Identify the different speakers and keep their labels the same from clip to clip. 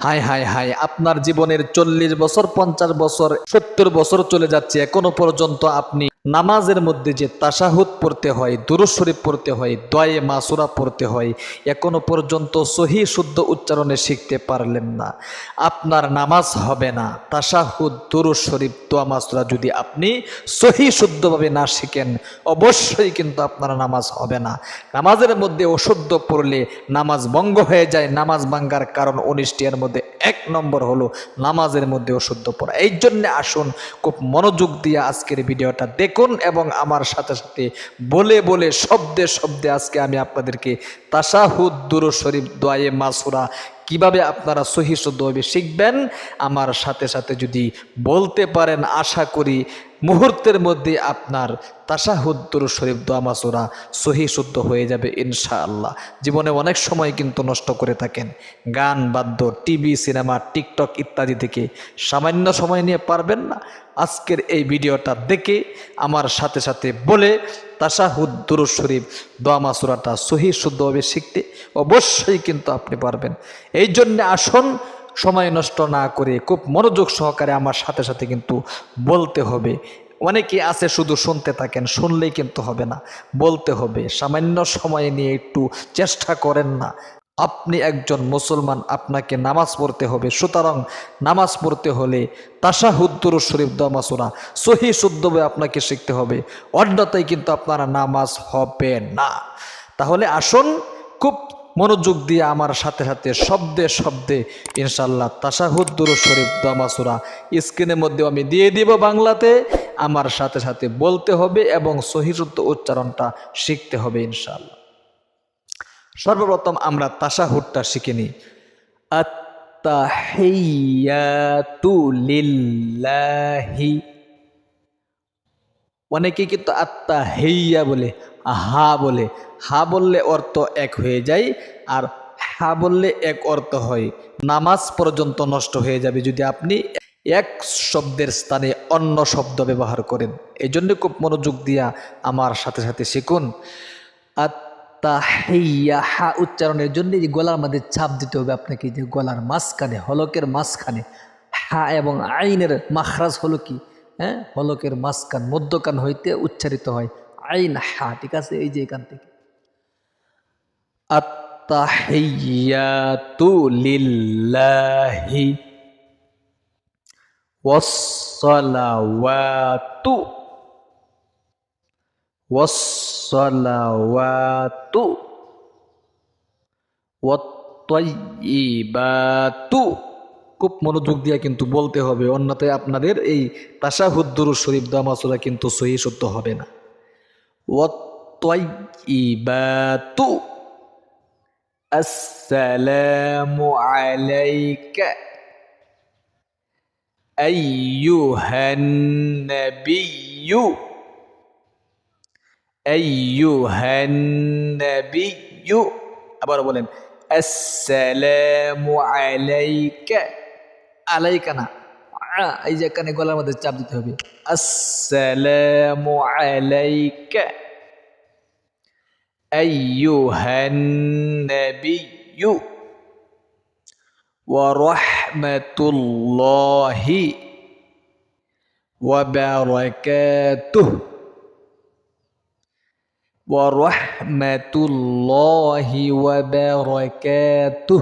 Speaker 1: হায় হায় হায়, আপনার জীবনের চল্লিশ বছর, পঞ্চাশ বছর, সত্তর বছর চলে যাচ্ছে। এখনও পর্যন্ত আপনি নামাজের মধ্যে যে তাসাহুদ পড়তে হয়, দুরুদ শরীফ পড়তে হয় দয়ে মাসুরা পড়তে হয়, এখনও পর্যন্ত সহি শুদ্ধ উচ্চারণে শিখতে পারলেন না। আপনার নামাজ হবে না। তাসাহুদ, দুরুদ শরীফ, দোয়া, মাসুরা যদি আপনি সহি শুদ্ধভাবে না শিখেন, অবশ্যই কিন্তু আপনার নামাজ হবে না। নামাজের মধ্যে অশুদ্ধ পড়লে নামাজ ভঙ্গ হয়ে যায়, নামাজ ভাঙ্গার কারণ উনিশটি এর মধ্যে এক নম্বর হলো নামাজের মধ্যে অশুদ্ধ পড়া। এই জন্যে আসুন, খুব মনোযোগ দিয়ে আজকের ভিডিওটা দেখুন এবং আমার সাথে সাথে বলে বলে, শব্দে শব্দে আজকে আমি আপনাদেরকে তাসাহুদ দুরু শরীফ দোয়ে মাসুরা কীভাবে আপনারা সহি শুদ্ধভাবে শিখবেন, আমার সাথে সাথে যদি বলতে পারেন, আশা করি মুহূর্তের মধ্যে আপনার তাসাহুদ্দুর শরীফ দোয়ামাসুরা সহি শুদ্ধ হয়ে যাবে ইনশাআল্লাহ। জীবনে অনেক সময় কিন্তু নষ্ট করে থাকেন। গান, বাদ্য, টিভি, সিনেমা, টিকটক ইত্যাদি থেকে সামান্য সময় নিয়ে পারবেন না। আজকের এই ভিডিওটা দেখে আমার সাথে সাথে বলে তাসাহুদ্দুর শরীফ দোয়ামাসুরাটা সহি শুদ্ধভাবে শিখতে অবশ্যই কিন্তু আপনি পারবেন। এই জন্যে আসুন সময় নষ্ট না করে খুব মনোযোগ সহকারে আমার সাথে সাথে কিন্তু বলতে হবে। অনেকে আছে শুধু শুনতে থাকেন, শুনলেই কিন্তু হবে না। বলতে হবে, সামান্য সময় নিয়ে একটু চেষ্টা করেন না। আপনি একজন মুসলমান, আপনাকে নামাজ পড়তে হবে। সুতরাং নামাজ পড়তে হলে তাসাহুদ্দুর শরীফ দমাসুরা সহি শুদ্ধভাবে আপনাকে শিখতে হবে। অন্যতায় কিন্তু আপনারা নামাজ হবে না। তাহলে আসুন, খুব মনোযোগ দিয়ে আমার সাথে সাথে শব্দে শব্দে ইনশাল্লাহ তাসাহুদ্দুর শরীফ দমাসুরা স্ক্রিনের মধ্যে আমি দিয়ে দিব বাংলাতে। আমার সাথে সাথে বলতে হবে এবং সহিশুদ্ধ উচ্চারণটা শিখতে হবে ইনশাল্লাহ সর্বপ্রথম আমরা তাসাহুদটা শিখে নিই। অনেকে কিন্তু আত্মা হেইয়া বলে। হা বলে। হা বললে অর্থ এক হয়ে যায় আর হা বললে এক অর্থ হয়। নামাজ পর্যন্ত নষ্ট হয়ে যাবে যদি আপনি এক শব্দের স্থানে অন্য শব্দ ব্যবহার করেন। এই জন্য খুব মনোযোগ দিয়া আমার সাথে সাথে শিখুন। আত্মাহিয়া হা উচ্চারণের জন্য যে গলার মধ্যে ছাপ দিতে হবে আপনাকে। যে গলার মাঝখানে, হলকের মাঝখানে। হা এবং আইনের মাখরাজ হলো কি? হ্যাঁ হলকের মাঝখান মধ্যকান হইতে উচ্চারিত হয়। আইন হা ঠিক আছে? এই যে এখান থেকে। আত্তাহিয়াতু লিল্লাহি ওয়াসসালাওয়াতু ওয়াসসালাওয়াতু ওয়াত্তাইয়িবাতু খুব মনোযোগ দিয়ে কিন্তু বলতে হবে, অন্যথায় আপনাদের এই তাসাহুদ্দুর শরীফ দামাসুরা কিন্তু সহি শুদ্ধ হবে না। ওয়াত্তাইয়িবাতু আসসালামু আলাইকা আইয়ুহান নাবিয়্যু আইয়ুহান নাবিয়্যু আবার বলেন আসসালামু আলাইকা আলাইকা না আ, এই যে এখানে গলার মধ্যে চাপ দিতে হবে আসসালামু আলাইকা আইয়ুহান নাবিয়্যু ورحمة الله وبركاته ورحمة الله وبركاته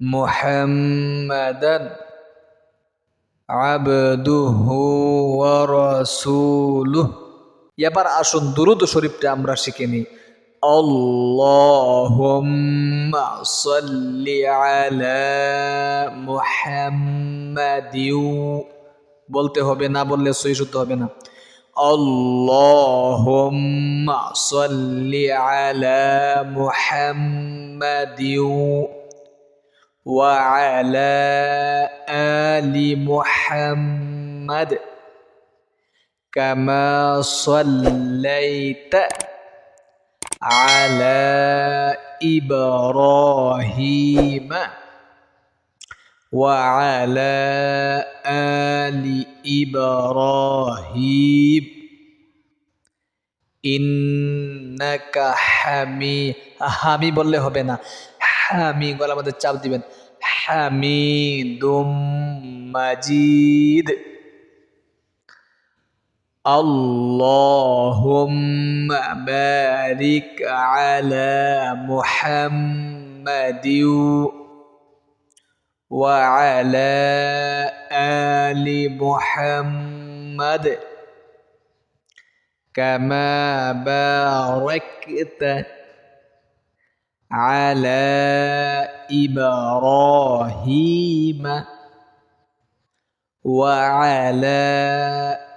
Speaker 1: محمدا عبده ورسوله এবার আসুন দুরুদ শরীফটা আমরা শিখে নিই اللهم صل على محمد বলতে হবে না বললে সহি শুদ্ধ হবে না اللهم صل على محمد وعلى آل محمد كما صليت على إبراهيم وعلى آل إبراهيم ইন্নাকা হামি হামি বললে হবে না হামি গলা মধ্যে চাপ দিবেন হামিদুম মাজিদ اللهم بارك على محمد وعلى آل محمد كما باركت على إبراهيم وعلى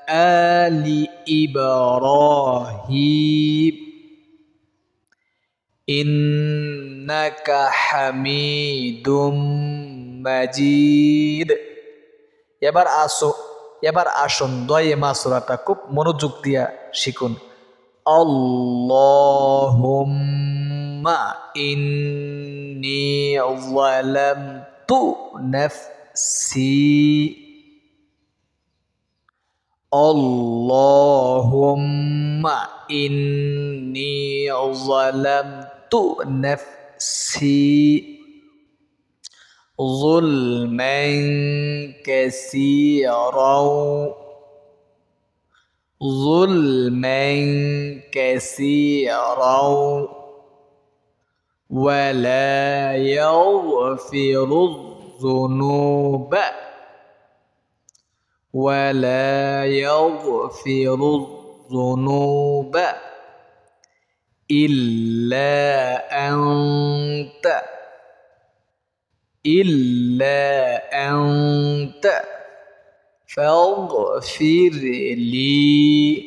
Speaker 1: آل إبراهيم إنك حميد مجيد এবার আসো এবার আসুন দয়ে মাসুরাটা খুব মনোযোগ দিয়া শিখুন ثم إني ظلمت نفسي. اللهم إني ظلمت نفسي. ظلما كثيرا. ظلما كثيرا. ولا يغفر الذنوب. ولا يغفر الذنوب إلا أنت. إلا أنت. فاغفر لي.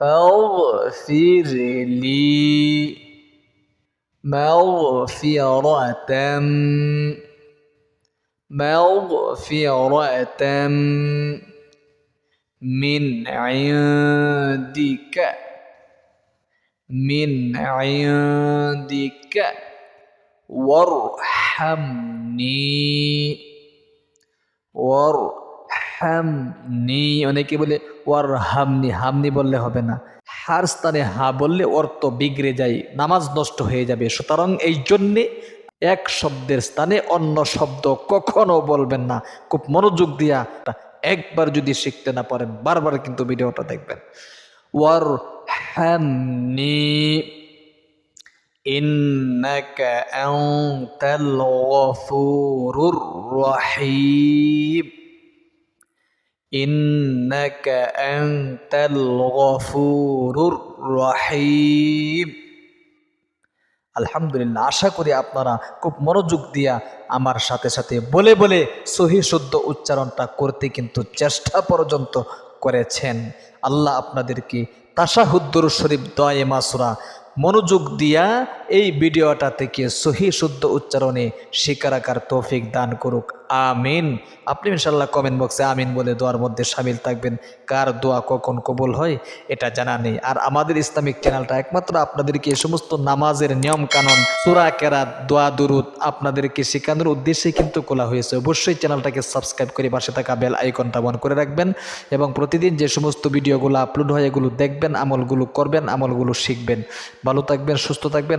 Speaker 1: فاغفر لي. مغفرة مغفرة من عندك من عندك وارحمني ওয়ারহামনি অনেকে বলে ওয়ারহামনি হামনি বললে হবে না হার স্থানে হা বললে অর্থ বিগড়ে যায় নামাজ নষ্ট হয়ে যাবে সুতরাং এই জন্যে এক শব্দের স্থানে অন্য শব্দ কখনো বলবেন না খুব মনোযোগ দিয়া একবার যদি শিখতে না পারেন বারবার কিন্তু ভিডিওটা দেখবেন ওয়ার হ্যামনি إنك أنت الغفور الرحيم إنك أنت الغفور الرحيم আলহামদুলিল্লাহ আশা করি আপনারা খুব মনোযোগ দিয়া আমার সাথে সাথে বলে বলে সহি শুদ্ধ উচ্চারণটা করতে কিন্তু চেষ্টা পর্যন্ত করেছেন আল্লাহ আপনাদেরকে তাসাহুদ্দুর শরীফ দয়ে মাসুরা মনোযোগ দিয়া এই ভিডিওটা থেকে সহি শুদ্ধ উচ্চারণে শিকার আকার তৌফিক দান করুক। আমিন। আপনি ইনশাল্লাহ কমেন্ট বক্সে আমিন বলে দোয়ার মধ্যে সামিল থাকবেন। কার দোয়া কখন কবুল হয়, এটা জানা নেই। আর আমাদের ইসলামিক চ্যানেলটা একমাত্র আপনাদেরকে এই সমস্ত নামাজের নিয়ম কানুন সুরা কেরাত, দোয়া, দুরুদ আপনাদেরকে শেখানোর উদ্দেশ্যে কিন্তু খোলা হয়েছে। অবশ্যই চ্যানেলটাকে সাবস্ক্রাইব করে পাশে থাকা বেল আইকনটা বন করে রাখবেন এবং প্রতিদিন যে সমস্ত ভিডিওগুলো আপলোড হয়, এগুলো দেখবেন, আমলগুলো করবেন, আমলগুলো শিখবেন। ভালো থাকবেন, সুস্থ থাকবেন।